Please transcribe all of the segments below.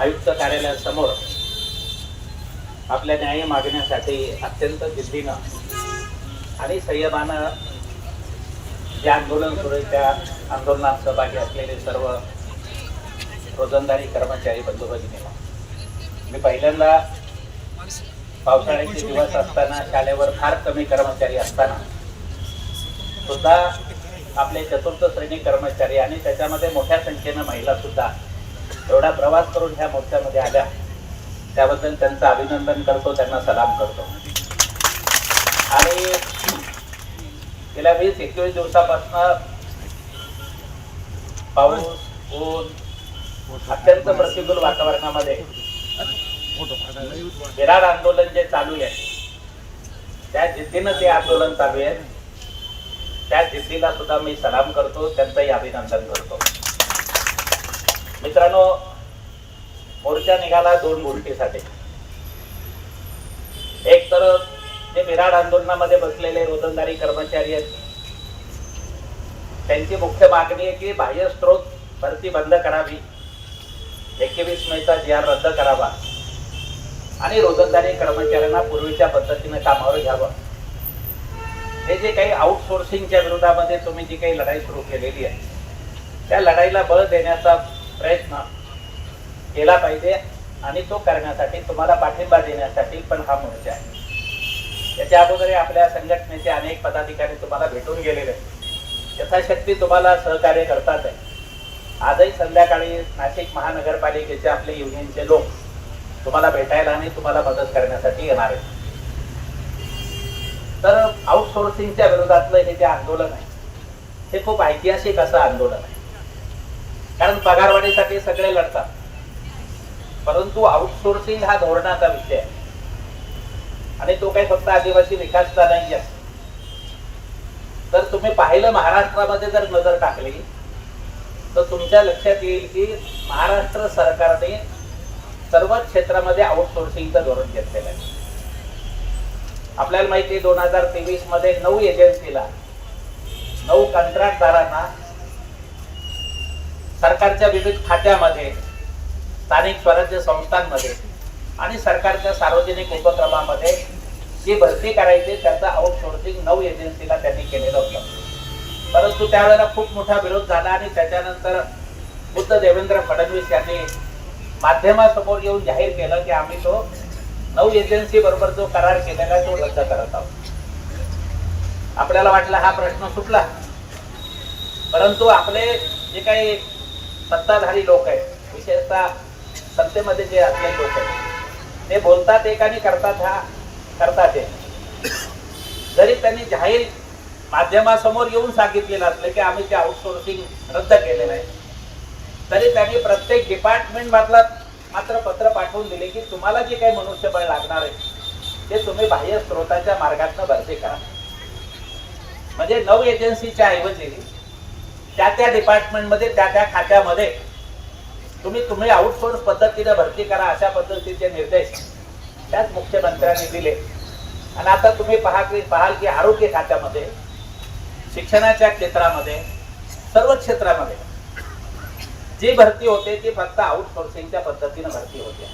आयुक्त कार्यालयासमोर आपल्या न्याय मागण्यासाठी अत्यंत जिद्दीनं आणि संयमानं जे आंदोलन सुरू आहे त्या आंदोलनात सहभागी असलेले सर्व रोजंदारी कर्मचारी बंधू भगिनींनो मी पहिल्यांदा पावसाळ्याचे दिवस असताना शाळेवर फार कमी कर्मचारी असताना सुद्धा आपले चतुर्थ श्रेणी कर्मचारी आणि त्याच्यामध्ये मोठ्या संख्येनं महिला सुद्धा एवढा प्रवास करून ह्या मोर्चामध्ये आल्या. त्याबद्दल त्यांचं अभिनंदन करतो त्यांना सलाम करतो. आणि गेल्या वीस एकवीस दिवसापासून पाऊस ऊन अत्यंत प्रतिकूल वातावरणामध्ये विराट आंदोलन जे चालू आहे त्या जिद्दीनं ते आंदोलन चालू आहे. त्या जिद्दीला सुद्धा मी सलाम करतो त्यांचंही अभिनंदन करतो. मित्रांनो मोर्चा निघाला दोन गोष्टीसाठी एक तर जे विराट आंदोलनामध्ये बसलेले रोजंदारी कर्मचारी आहेत. त्यांची मुख्य मागणी आहे की बाह्य स्त्रोत भरती बंद करावी. एकवीस मेचा जी आर रद्द करावा. आणि रोजंदारी कर्मचाऱ्यांना पूर्वीच्या पद्धतीने कामावर घ्यावं. हे जे काही आउटसोर्सिंगच्या विरोधामध्ये तुम्ही जी काही लढाई सुरू केलेली आहे त्या लढाईला बळ देण्याचा प्रयत्न केला पाहिजे आणि तो करण्यासाठी तुम्हाला पाठिंबा देण्यासाठी पण हा मोर्चा आहे. त्याच्या अगोदर आपल्या संघटनेचे अनेक पदाधिकारी तुम्हाला भेटून गेलेले आहेत. यथाशक्ती तुम्हाला सहकार्य करतात आहे. आजही संध्याकाळी नाशिक महानगरपालिकेचे आपले युनियनचे लोक तुम्हाला भेटायला आणि तुम्हाला मदत करण्यासाठी येणार आहेत. तर आउटसोर्सिंगच्या विरोधातलं हे जे आंदोलन आहे हे खूप ऐतिहासिक असं आंदोलन आहे. कारण पगारवाढीसाठी सगळे लढतात. परंतु आउटसोर्सिंग हा धोरणाचा विषय आहे. आणि तो काही फक्त आदिवासी विकासचा नाही आहे तर तुम्ही पाहिलं महाराष्ट्रामध्ये जर नजर टाकली तर तुमच्या लक्षात येईल की महाराष्ट्र सरकारने सर्वच क्षेत्रामध्ये आउटसोर्सिंगचं धोरण घेतलेलं आहे. आपल्याला माहिती आहे दोन हजार तेवीसमध्ये नऊ एजन्सीला नऊ कंत्राटदारांना सरकारच्या विविध खात्यामध्ये स्थानिक स्वराज्य संस्थांमध्ये आणि सरकारच्या सार्वजनिक उपक्रमामध्ये जी भरती करायची त्याचं आउटसोर्सिंग नऊ एजन्सीला त्यांनी केलेलं होतं. परंतु त्यावेळेला खूप मोठा विरोध झाला आणि त्याच्यानंतर बुद्ध देवेंद्र फडणवीस यांनी माध्यमासमोर येऊन जाहीर केलं की आम्ही तो नऊ एजन्सी बरोबर जो करार केलेला आहे तो रद्द करत आहोत. आपल्याला वाटलं हा प्रश्न सुटला. परंतु आपले जे काही सत्ताधारी लोक आहेत. विशेषतः सत्तेमध्ये जे असले लोक आहेत. ते बोलतात एक आणि करतात हा करतात एक. जरी त्यांनी जाहीर माध्यमासमोर येऊन सांगितलेलं असलं की आम्ही ते आउटसोर्सिंग रद्द केलेलं आहे. तरी त्यांनी प्रत्येक डिपार्टमेंट मधला मात्र पत्र पाठवून दिले की तुम्हाला जे काही मनुष्यबळ लागणार आहे ते तुम्ही बाह्य स्रोताच्या मार्गातनं भरती करा. म्हणजे नऊ एजन्सीच्या ऐवजी त्या त्या डिपार्टमेंटमध्ये त्या त्या खात्यामध्ये. तुम्ही तुम्ही आउटसोर्स पद्धतीने भरती करा अशा पद्धतीचे निर्देश त्याच मुख्यमंत्र्यांनी दिले. आणि आता तुम्ही पहा की पाहाल की आरोग्य खात्यामध्ये शिक्षणाच्या क्षेत्रामध्ये सर्व क्षेत्रामध्ये जी भरती होते ती फक्त आउटसोर्सिंगच्या पद्धतीने भरती होते.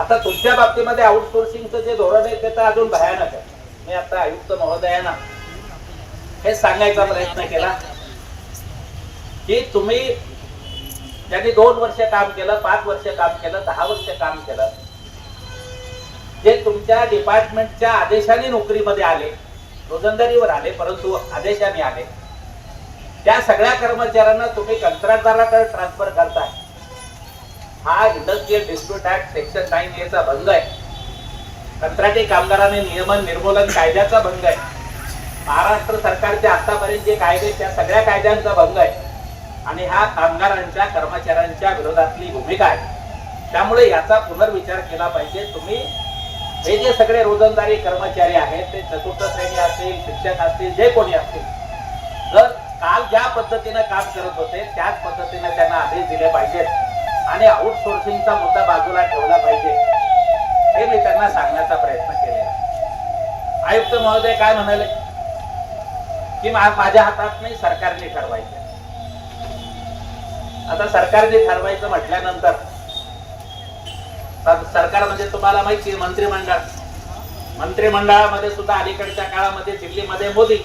आता तुमच्या बाबतीमध्ये आउटसोर्सिंगचं जे धोरण आहे ते तर अजून भयानक आहे. मी आता आयुक्त महोदयांना हे सांगायचा प्रयत्न केला. की तुम्ही त्यांनी दोन वर्ष काम केलं पाच वर्ष काम केलं दहा वर्ष काम केलं. जे तुमच्या डिपार्टमेंटच्या आदेशाने नोकरीमध्ये आले रोजंदारीवर आले परंतु आदेशाने आले त्या सगळ्या कर्मचाऱ्यांना तुम्ही कंत्राटदाराकडे ट्रान्सफर करताय. हा industrial dispute act section nine एचा भंग आहे. कंत्राटी कामगारांनी नियमन निर्मूलन कायद्याचा भंग आहे. महाराष्ट्र सरकारचे आतापर्यंत जे कायदे त्या सगळ्या कायद्यांचा भंग आहे. आणि ह्या कामगारांच्या कर्मचाऱ्यांच्या विरोधातली भूमिका आहे. त्यामुळे याचा पुनर्विचार केला पाहिजे. तुम्ही हे जे सगळे रोजंदारी कर्मचारी आहेत ते चतुर्थ श्रेणी असतील शिक्षक असतील जे कोणी असतील जर काल ज्या पद्धतीनं काम करत होते त्याच पद्धतीने त्यांना आदेश दिले पाहिजेत. आणि आउटसोर्सिंगचा मुद्दा बाजूला ठेवला पाहिजे. हे मी त्यांना सांगण्याचा प्रयत्न केलेला आहे. आयुक्त महोदय काय म्हणाले? की माझ्या हातात नाही सरकारने ठरवायचे आता सरकारने ठरवायचं म्हटल्यानंतर सरकार म्हणजे तुम्हाला माहिती मंत्रिमंडळ. मंत्रिमंडळामध्ये सुद्धा अलीकडच्या काळामध्ये दिल्लीमध्ये मोदी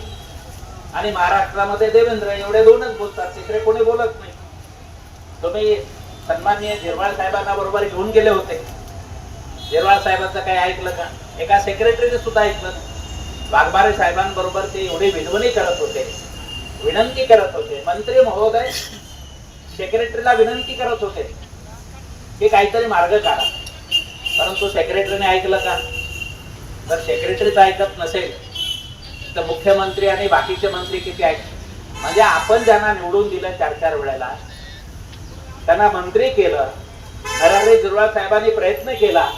आणि महाराष्ट्रामध्ये देवेंद्र एवढे दोनच बोलतात तिकडे कोणी बोलत नाही. तुम्ही सन्माननीय झिरवाळ साहेबांना बरोबर घेऊन गेले होते. झिरवाळ साहेबांचं काही ऐकलं का? एका सेक्रेटरीने सुद्धा ऐकलं वाघबारे साहेबांबरोबर ते एवढी विनवणी करत होते. विनंती करत होते मंत्री महोदय सेक्रेटरीला विनंती करत होते. की काहीतरी मार्ग काढा. परंतु सेक्रेटरीने ऐकलं का? जर सेक्रेटरीच ऐकत नसेल तर मुख्यमंत्री आणि बाकीचे मंत्री किती ऐक म्हणजे आपण ज्यांना निवडून दिलं चार चार वेळेला त्यांना मंत्री केलं नरहरी झिरवाळ साहेबांनी प्रयत्न केला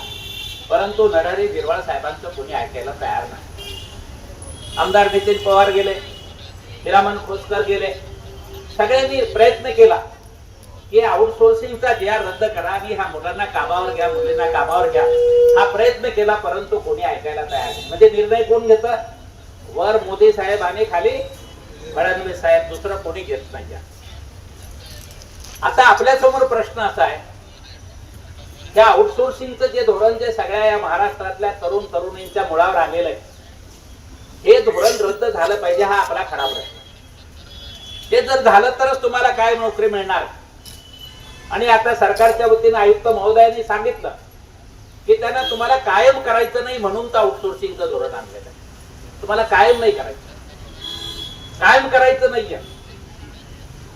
परंतु नरहरी झिरवाळ साहेबांचं कोणी ऐकायला तयार नाही. आमदार नितीन पवार गेले हिरामन खोसकर गेले सगळ्यांनी प्रयत्न केला. की आउटसोर्सिंगचा जी रद्द करा आणि ह्या मुलांना कामावर घ्या मुलींना कामावर घ्या. हा प्रयत्न केला परंतु कोणी ऐकायला तयार नाही. म्हणजे निर्णय कोण घेत? वर मोदी साहेब आणि खाली फडणवीस साहेब. दुसरं कोणी घेत नाही. आता आपल्यासमोर प्रश्न असा आहे त्या आउटसोर्सिंगचं जे धोरण जे सगळ्या या महाराष्ट्रातल्या तरुण तरुणींच्या मुळावर आलेलं आहे हे धोरण रद्द झालं पाहिजे हा आपला खरा प्रश्न ते जर झालं तरच तुम्हाला काय नोकरी मिळणार? आणि आता सरकारच्या वतीने आयुक्त महोदयांनी सांगितलं की त्यांना तुम्हाला कायम करायचं नाही म्हणून तर आउटसोर्सिंगचं धोरण आणलेलं आहे. तुम्हाला कायम नाही करायचं. कायम करायचं नाहीये.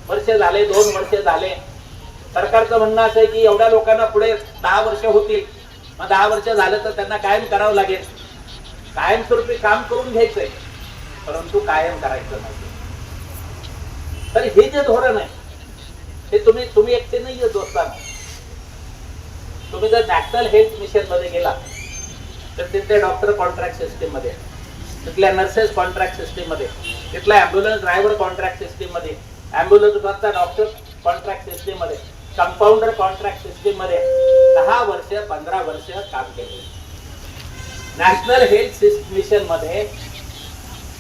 वर्ष झाले दोन वर्ष झाले. सरकारचं म्हणणं असं आहे की एवढ्या लोकांना पुढे दहा वर्ष होतील. मग दहा वर्ष झालं तर त्यांना कायम करावं लागेल. कायमस्वरूपी काम करून घ्यायचंय. परंतु कायम करायचं नाही तर हे जे धोरण आहे हे तुम्ही तुम्ही एकटे नाही दोस्तांना. तुम्ही जर नॅशनल हेल्थ मिशनमध्ये गेला तर तिथे डॉक्टर कॉन्ट्रॅक्ट सिस्टीममध्ये तिथल्या नर्सेस कॉन्ट्रॅक्ट सिस्टीममध्ये तिथला ऍम्ब्युलन्स ड्रायव्हर कॉन्ट्रॅक्ट सिस्टीममध्ये अँब्युलन्स डॉक्टर कॉन्ट्रॅक्ट सिस्टीममध्ये कंपाऊंडर कॉन्ट्रॅक्ट सिस्टीममध्ये दहा वर्ष पंधरा वर्ष काम केले. नॅशनल हेल्थ मिशनमध्ये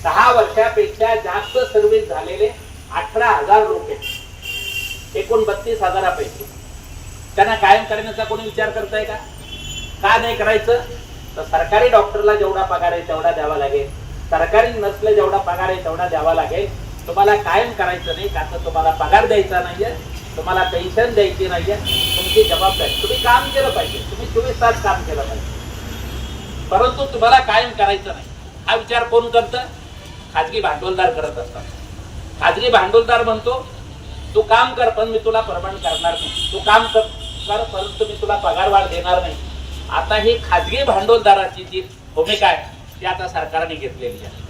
दहा वर्षापेक्षा जास्त सर्व्हिस झालेले अठरा हजार लोक. आहेत एकूण बत्तीस हजारापैकी. त्यांना कायम करण्याचा कोणी विचार करताय का? का नाही करायचं? तर सरकारी डॉक्टरला जेवढा पगार आहे तेवढा द्यावा लागेल. सरकारी नर्सला जेवढा पगार आहे तेवढा द्यावा लागेल. तुम्हाला कायम करायचं नाही का तर तुम्हाला पगार द्यायचा नाहीये तुम्हाला पेन्शन द्यायची नाहीये. तुमची जबाबदारी. तुम्ही काम केलं पाहिजे. तुम्ही चोवीस तास काम केलं पाहिजे. परंतु तुम्हाला कायम करायचं नाही. हा विचार कोण करतं? खाजगी भांडवलदार करत असतात. खाजगी भांडवलदार म्हणतो तू काम कर पण मी तुला परमनंट करणार नाही. तू काम कर कर, परंतु मी तुला पगार वाढ देणार नाही. आता ही खाजगी भांडवलदाराची जी भूमिका आहे ती आता सरकारने घेतलेली आहे.